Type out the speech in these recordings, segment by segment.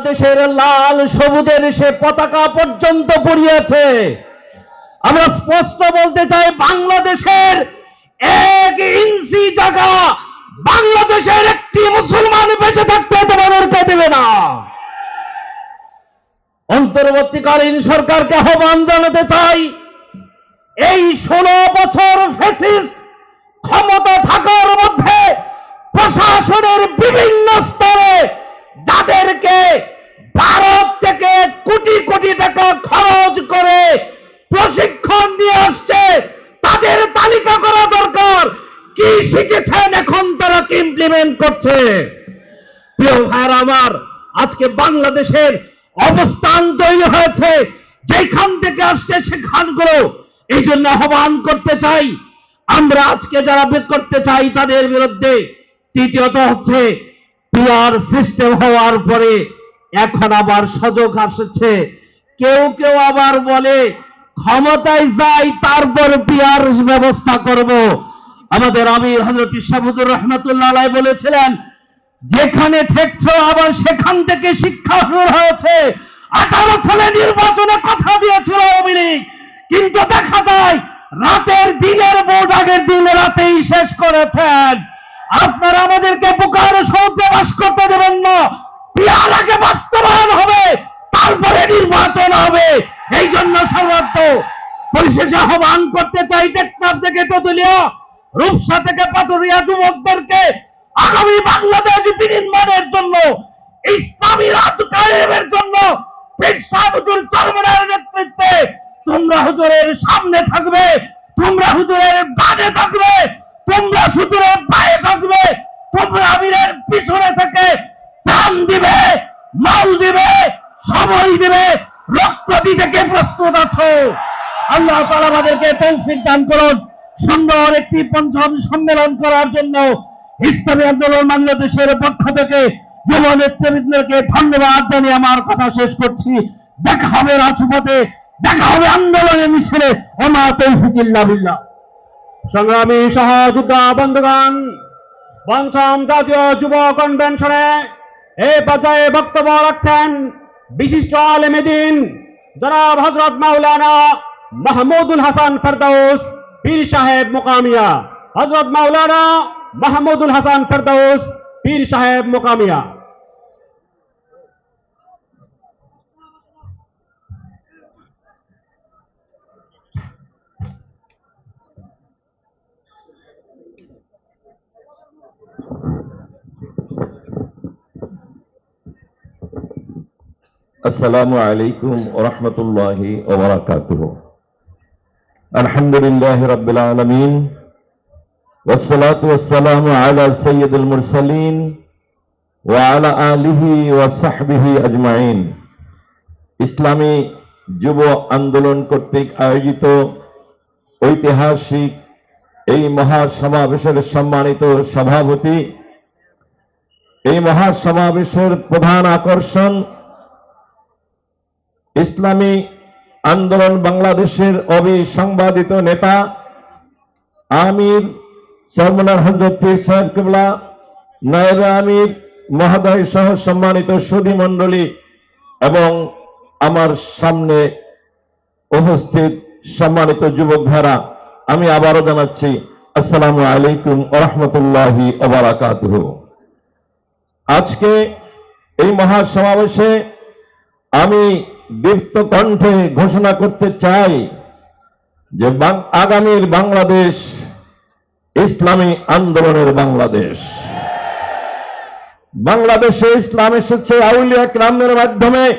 বাংলাদেশের লাল সবুজের সে পতাকা পর্যন্ত পড়িয়েছে। আমরা স্পষ্ট বলতে চাই, বাংলাদেশের এক ইঞ্চি জায়গা বাংলাদেশের একটি মুসলমান বেঁচে থাকতে তোমাদেরকে দেবে না। অন্তর্বর্তীকালীন সরকারকে আহ্বান জানাতে চাই, এই ষোলো বছর ফেসিস্ট কি ইমপ্লিমেন্ট করছে। প্রিয় ভাইয়ের আমার, আজকে বাংলাদেশের অবস্থান তৈরি হয়েছে। যেখান থেকে আসছে সেখানগুলো এই জন্য আহ্বান করতে চাই। আমরা আজকে যারা বের করতে চাই তাদের বিরুদ্ধে, তৃতীয়ত হচ্ছে পিআর সিস্টেম হওয়ার পরে এখন আবার সুযোগ আসছে। কেউ কেউ আবার বলে, ক্ষমতায় যাই, তারপর পিআর ব্যবস্থা করব। আমাদের আমির হজরত ইসাবুদুর রহমতুল্লাহ আলাই বলেছিলেন, যেখানে ঠেকছ আবার সেখান থেকে শিক্ষা শুরু হয়েছে। আঠারো সালে নির্বাচনে কথা দিয়েছিল আওয়ামী লীগ। কিন্তু দেখা যায়, রাতের দিনের ভোট আগের দিন রাতেই শেষ করেছেন। আপনারা আমাদেরকে বুকার সমুদ্রে বাস করতে দেবেন না। পিয়ার আগে বাস্তবায়ন হবে, তারপরে নির্বাচন হবে। এই জন্য সর্বাত্ম পরিশেষে আহ্বান করতে চাই টেকনাফ থেকে তেতুলিয়া রূপসা থেকে পাতুরিয়া যুবকদেরকে আগামী বাংলাদেশ বিনির্মাণের জন্য, ইসলামী রাজ কায়েমের জন্য পীর চরমনের নেতৃত্বে তোমরা হুজুরের সামনে থাকবে, তোমরা হুজুরের বাদে থাকবে, তোমরা হুজুরের পায়ে থাকবে, তোমরা আমিরের পিছনে থেকে চান দিবে, মাল দিবে, সময় দিবে, রক্ত দিতে কে প্রস্তুত আছো? আল্লাহ তাআলা আমাদেরকে তৌফিক দান করুন। সুন্দর একটি পঞ্চম সম্মেলন করার জন্য ইসলামী আন্দোলন বাংলাদেশের পক্ষ থেকে যুব নেতৃবৃন্দকে ধন্যবাদ জানিয়ে আমার কথা শেষ করছি। দেখা হবে রাজপথে, দেখা হবে আন্দোলনে মিছিলে ওমা তৌফিকিল্লাহ বিল্লাহ। সংগ্রামী সহযোদ্ধা বন্ধুগণ, পঞ্চম জাতীয় যুব কনভেনশনে এই পর্যায়ে বক্তব্য রাখছেন বিশিষ্ট আলেমেদিন জনাব হজরত মাওলানা মাহমুদুল হাসান ফেরদৌস پیر صاحب مقامیہ حضرت مولانا محمود الحسن فردوس پیر صاحب مقامیہ السلام عليكم ورحمة الله وبركاته الحمد لله رب العالمين والصلاة والسلام على سيد المرسلين وعلى آله وصحبه أجمعين ইসলামী যুব আন্দোলন কর্তৃক আয়োজিত ঐতিহাসিক এই মহাসমাবেশের সম্মানিত সভাপতি এই মহাসমাবেশের প্রধান আকর্ষণ ইসলামী আন্দোলন বাংলাদেশের অবিসংবাদিত নেতা আমির সরমনার হজরত সাহেব কিবলা, নায়েব আমির মহোদয় সহ সম্মানিত সুধী মণ্ডলী এবং আমার সামনে উপস্থিত সম্মানিত যুবক ভাইরা, আমি আবারও জানাচ্ছি, আসসালামু আলাইকুম ওরহমতুল্লাহি ওবারাকাতুহ। আজকে এই মহাসমাবেশে আমি দীপ্ত কণ্ঠে ঘোষণা করতে চাই যে আগামীর বাংলাদেশ ইসলামী আন্দোলনের বাংলাদেশ। বাংলাদেশে ইসলাম এসেছে আউলিয়া ক্রামের মাধ্যমে।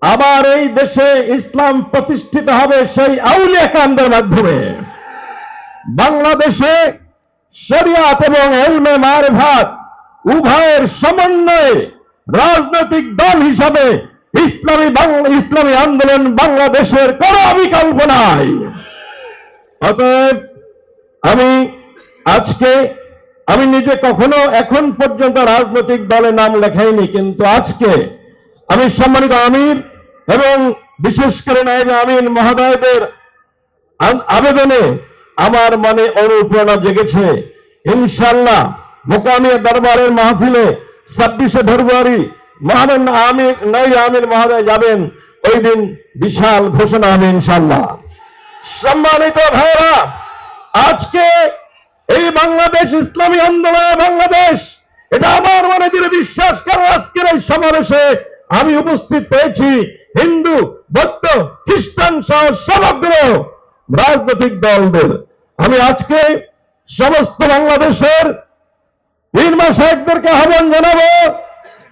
আবার এই দেশে ইসলাম প্রতিষ্ঠিত হবে সেই আউলিয়া ক্রামদের মাধ্যমে। বাংলাদেশে শরিয়াত এবং এলমে মারভাত উভয়ের সমন্বয়ে রাজনৈতিক দল হিসাবে ইসলামী বাংলা ইসলামী আন্দোলন বাংলাদেশের কোন বিকল্প নাই। অতএব আমি আজকে, আমি নিজে কখনো এখন পর্যন্ত রাজনৈতিক দলে নাম লেখাইনি, কিন্তু আজকে আমি সম্মানিত আমির এবং বিশেষ করে নায়ব আমির মহোদয়দের আবেদনে আমার মনে অনুপ্রেরণা জেগেছে। ইনশাল্লাহ মোকামিয়া দরবারের মাহফিলে ছাব্বিশে ফেব্রুয়ারি মহান আমির নই আমির মহোদয় যাবেন, ওই দিন বিশাল ঘোষণা হবে ইনশাল্লাহ সম্মানিত ভাইরা আজকে এই বাংলাদেশ ইসলামী আন্দোলনে বাংলাদেশ, এটা আমার মনে দিয়ে বিশ্বাস করো আজকের এই সমাবেশে আমি উপস্থিত পেয়েছি হিন্দু, বৌদ্ধ, খ্রিস্টান সহ সমগ্র রাজনৈতিক দলদের। আমি আজকে সমস্ত বাংলাদেশের বীরমা সাহেবদেরকে আহ্বান জানাব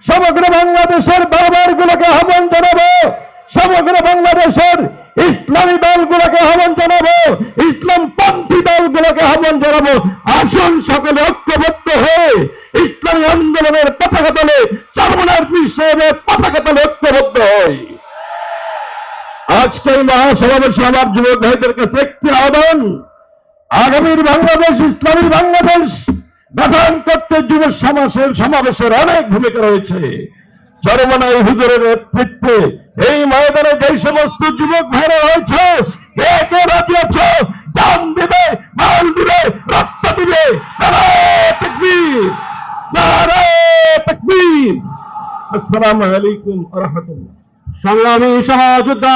সমগ্র বাংলাদেশের দরবারগুলোকে আহ্বান জানাব। সমগ্র বাংলাদেশের ইসলামী দলগুলোকে আহ্বান জানাব। ইসলাম পন্থী দলগুলোকে আহ্বান জানাব। আসুন সকলে ঐক্যবদ্ধ হয়ে ইসলামী আন্দোলনের পতাকা তলে চরমনার পীর সাহেবের পতাকা তলে ঐক্যবদ্ধ হই। আজকে এই মহাসমাবেশে আমার যুবক ভাইদের কাছে একটি আহ্বান। আগামীর বাংলাদেশ ইসলামী বাংলাদেশ গঠন যুব সমাজের সমাবেশের অনেক ভূমিকা রয়েছে। চরমনাই হুজুরের নেতৃত্বে এই ময়দানে যে সমস্ত যুবক ভাইরা রয়েছে, কে কে রাজি আছো? দিবে, মাল দিবে, রক্ত দিবে। আসসালামু আলাইকুম রাহমাতুল্লাহ। সংগ্রামী সহযোদ্ধা